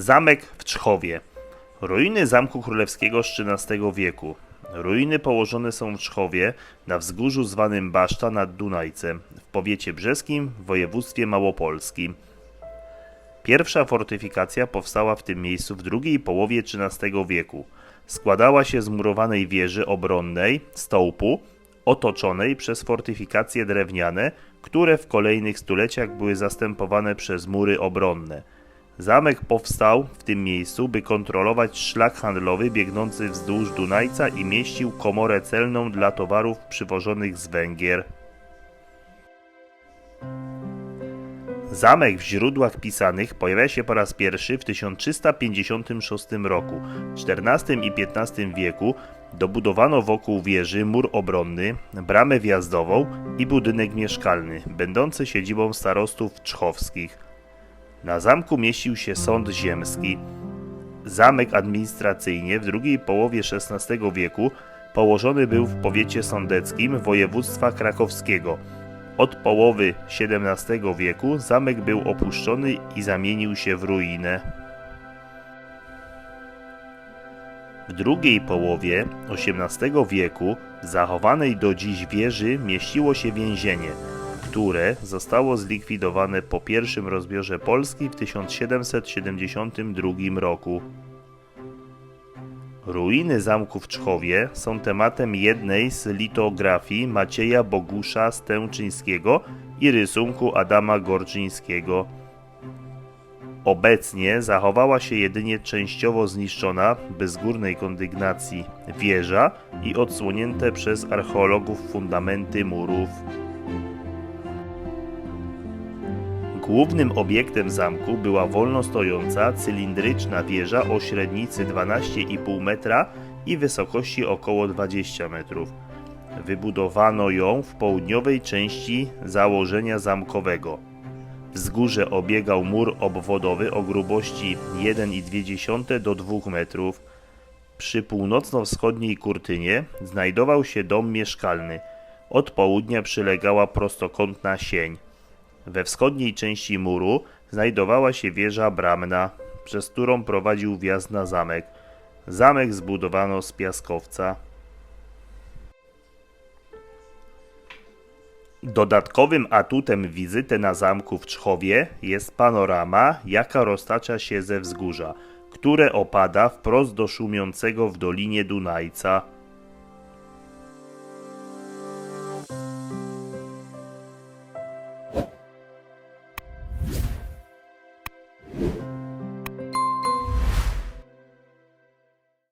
Zamek w Czchowie. Ruiny Zamku Królewskiego z XIII wieku. Ruiny położone są w Czchowie, na wzgórzu zwanym Baszta nad Dunajcem, w powiecie brzeskim, w województwie małopolskim. Pierwsza fortyfikacja powstała w tym miejscu w drugiej połowie XIII wieku. Składała się z murowanej wieży obronnej, stołpu, otoczonej przez fortyfikacje drewniane, które w kolejnych stuleciach były zastępowane przez mury obronne. Zamek powstał w tym miejscu, by kontrolować szlak handlowy biegnący wzdłuż Dunajca i mieścił komorę celną dla towarów przywożonych z Węgier. Zamek w źródłach pisanych pojawia się po raz pierwszy w 1356 roku. W XIV i XV wieku dobudowano wokół wieży mur obronny, bramę wjazdową i budynek mieszkalny, będący siedzibą starostów czchowskich. Na zamku mieścił się sąd ziemski. Zamek administracyjnie w drugiej połowie XVI wieku położony był w powiecie sądeckim województwa krakowskiego. Od połowy XVII wieku zamek był opuszczony i zamienił się w ruinę. W drugiej połowie XVIII wieku zachowanej do dziś wieży mieściło się więzienie, które zostało zlikwidowane po pierwszym rozbiorze Polski w 1772 roku. Ruiny zamku w Czchowie są tematem jednej z litografii Macieja Bogusza Stęczyńskiego i rysunku Adama Gorczyńskiego. Obecnie zachowała się jedynie częściowo zniszczona, bez górnej kondygnacji, wieża i odsłonięte przez archeologów fundamenty murów. Głównym obiektem zamku była wolno stojąca, cylindryczna wieża o średnicy 12,5 metra i wysokości około 20 metrów. Wybudowano ją w południowej części założenia zamkowego. Wzgórze obiegał mur obwodowy o grubości 1,2 do 2 metrów. Przy północno-wschodniej kurtynie znajdował się dom mieszkalny. Od południa przylegała prostokątna sień. We wschodniej części muru znajdowała się wieża bramna, przez którą prowadził wjazd na zamek. Zamek zbudowano z piaskowca. Dodatkowym atutem wizyty na zamku w Czchowie jest panorama, jaka roztacza się ze wzgórza, które opada wprost do szumiącego w dolinie Dunajca.